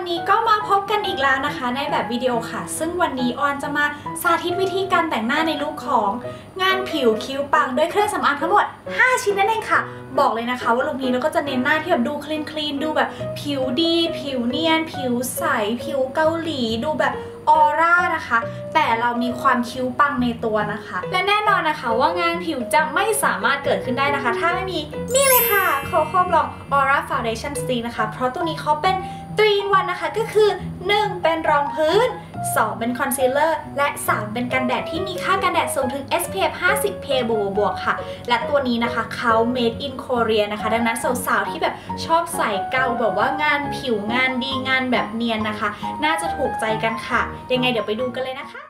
ันนี้ก็มาพบกันอีกแล้วนะคะ ในแบบวิดีโอค่ะ ซึ่งวันนี้ออนจะมาสาธิตวิธีการแต่งหน้าในลุคของงานผิวคิ้วปังด้วยเครื่องสำอางทั้งหมด 5 ชิ้นนั่นเองค่ะ บอกเลยนะคะ ว่าลุคนี้เราก็จะเน้นหน้าที่แบบดูคลีนคลีนดูแบบผิวดี ผิวเนียน ผิวใส ผิวเกาหลีดูแบบออร่านะคะ แต่เรามีความคิ้วปังในตัวนะคะ และแน่นอนนะคะว่างานผิวจะไม่สามารถเกิดขึ้นได้นะคะ ถ้าไม่มีนี่เลยค่ะโคโค่บล็อง Aura Foundation Stick นะคะ เพราะตัวนี้เขาเป็น 3 in 1นะคะก็คือ 1 เป็นรองพื้น 2 เป็นคอนซีลเลอร์ และ 3 เป็นกันแดดที่มีค่ากันแดดสูงถึง SPF 50 PA บวกบวกค่ะ และตัวนี้นะคะเขา made in Korea นะคะ ดังนั้นสาวๆที่แบบชอบใส่เกาแบบว่างานผิวงานดีงานแบบเนียนนะคะ น่าจะถูกใจกันค่ะ ยังไงเดี๋ยวไปดูกันเลยนะคะ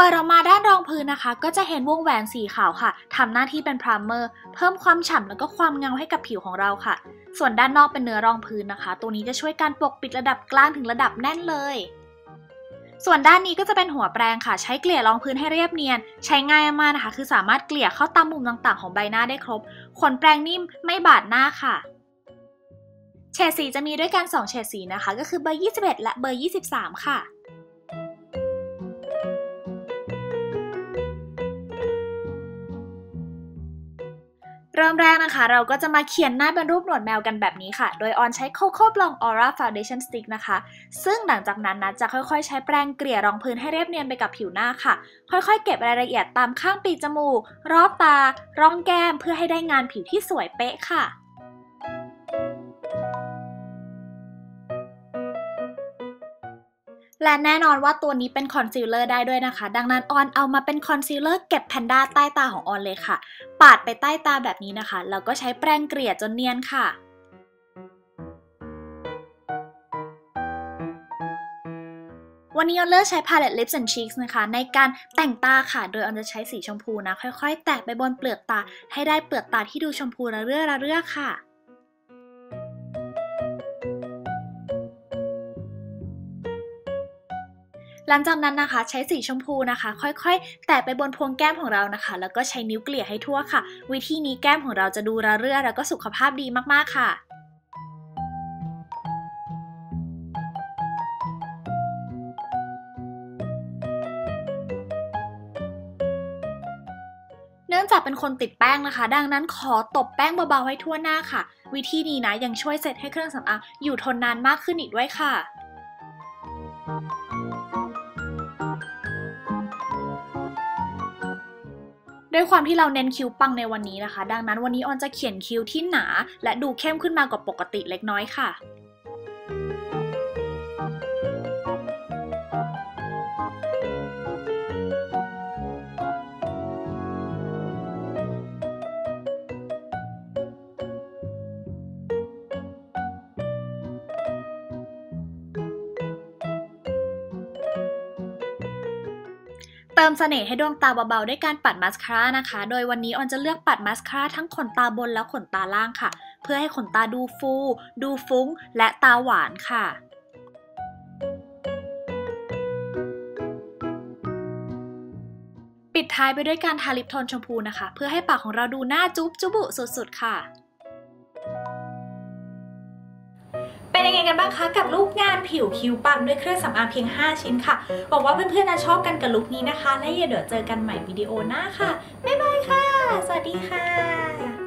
ปิดออกมาด้านรองพื้นนะคะ ก็จะเห็นวงแหวนสีขาวค่ะทำหน้าที่เป็นพรามเมอร์ เพิ่มความฉ่ำแล้วก็ความเงาให้กับผิวของเราค่ะ ส่วนด้านนอกเป็นเนื้อรองพื้นนะคะ ตัวนี้จะช่วยการปกปิดระดับกลางถึงระดับแน่นเลย ส่วนด้านนี้ก็จะเป็นหัวแปรงค่ะ ใช้เกลี่ยรองพื้นให้เรียบเนียน ใช้ง่ายมากนะคะ คือสามารถเกลี่ยเข้าตามมุมต่างๆ ของใบหน้าได้ครบ ขนแปรงนิ่มไม่บาดหน้าค่ะเฉดสีจะมีด้วยกัน 2 เฉดสีนะคะ ก็คือเบอร์ 21 และเบอร์ 23 ค่ะ เริ่มแรกนะคะ เราก็จะมาเขียนหน้าเป็นรูปหนวดแมวกันแบบนี้ค่ะ โดยออนใช้โคโค่บลองออร่าฟาวเดชั่นสติ๊กนะคะ ซึ่งหลังจากนั้นนะจะค่อยๆ ใช้แปรงเกลี่ยรองพื้นให้เรียบเนียนไปกับผิวหน้าค่ะ ค่อยๆ เก็บรายละเอียดตามข้างปีกจมูก รอบตา ร่องแก้ม เพื่อให้ได้งานผิวที่สวยเป๊ะค่ะ และแน่นอนว่าตัวนี้เป็นคอนซีลเลอร์ได้ด้วยนะคะ ดังนั้นออนเอามาเป็นคอนซีลเลอร์เก็บแพนด้าใต้ตาของออนเลยค่ะ ปาดไปใต้ตาแบบนี้นะคะ แล้วก็ใช้แปรงเกลี่ยจนเนียนค่ะวันนี้ออนเลือกใช้ Palette Lips and Cheeks นะคะ ในการแต่งตาค่ะ โดยออนจะใช้สีชมพูนะ ค่อยๆ แตะไปบนเปลือกตา ให้ได้เปลือกตาที่ดูชมพูระเรื่อระเรื่อค่ะ หลังจากนั้นนะคะใช้สีชมพูนะคะ ค่อยๆ แตะไปบนพวงแก้มของเรานะคะ แล้วก็ใช้นิ้วเกลี่ยให้ทั่วค่ะ วิธีนี้แก้มของเราจะดูระเรื่อแล้วก็สุขภาพดีมากๆค่ะเนื่องจากเป็นคนติดแป้งนะคะ ดังนั้นขอตบแป้งเบาๆให้ทั่วหน้าค่ะ วิธีนี้นะยังช่วยเซตให้เครื่องสำอางอยู่ทนนานมากขึ้นอีกด้วยค่ะ ด้วยความที่เราเน้นคิ้วปังในวันนี้นะคะ ดังนั้นวันนี้ออนจะเขียนคิ้วที่หนา และดูเข้มขึ้นมากว่าปกติเล็กน้อยค่ะ ติมเสน่ห์ให้ดวงตาเบาๆ ด้วยการปัดมาสคาร่านะคะ โดยวันนี้ออนจะเลือกปัดมาสคาร่าทั้งขนตาบนและขนตาล่างค่ะ เพื่อให้ขนตาดูฟู ดูฟุ้ง และตาหวานค่ะปิดท้ายไปด้วยการทาลิปโทนชมพูนะคะ เพื่อให้ปากของเราดูหน้าจุ๊บจุบุสุดๆค่ะ เป็นยังไงกันบ้างคะกับลูกงานผิวคิ้วปังด้วยเครื่องสำอางเพียง 5 ชิ้นค่ะหวังว่าเพื่อนๆนะชอบกันกับลุคนี้นะคะ และอย่าเดี๋ยวเจอกันใหม่วิดีโอหน้าค่ะ บ๊ายบายค่ะ สวัสดีค่ะ